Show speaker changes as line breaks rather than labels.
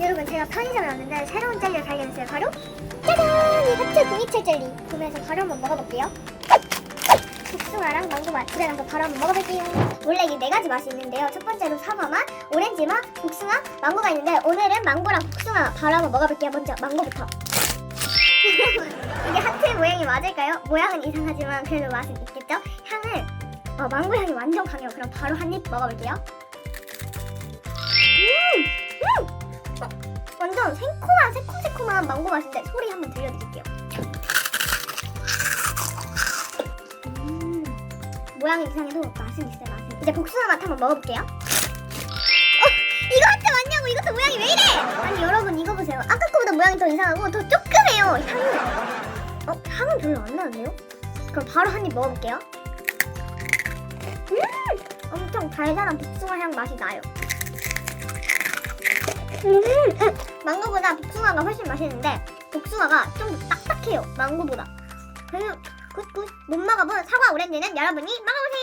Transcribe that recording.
여러분 제가 편의점에 왔는데 새로운 젤리를 발견했어요. 바로 짜잔! 이 하트 종이철 젤리. 구매해서 바로 한번 먹어볼게요. 복숭아랑 망고 맛 집에 가서 바로 한번 먹어볼게요. 원래 이게 네 가지 맛이 있는데요. 첫 번째로 사과 맛, 오렌지 맛, 복숭아, 망고가 있는데 오늘은 망고랑 복숭아 바로 한번 먹어볼게요. 먼저 망고부터. 이게 하트 모양이 맞을까요? 모양은 이상하지만 그래도 맛은 있겠죠? 향을 어, 망고 향이 완전 강해요. 그럼 바로 한 입 먹어볼게요. 완전 새콤한 새콤새콤한 망고 맛인데 소리 한번 들려드릴게요. 음, 모양이 이상해도 맛은 있어요. 맛은. 이제 복숭아 맛 한번 먹어볼게요. 어, 이거 하트 맞냐고? 이것도 모양이 왜 이래? 아니 여러분 이거 보세요. 아까 거보다 모양이 더 이상하고 더 조그매요. 향은 어 향은 별로 안 나는데요? 그럼 바로 한 입 먹어볼게요. 음, 엄청 달달한 복숭아 향 맛이 나요. 음, 망고보다 복숭아가 훨씬 맛있는데 복숭아가 좀 더 딱딱해요. 망고보다. 그래서 굿굿 못 먹어본 사과 오렌지는 여러분이 먹어보세요.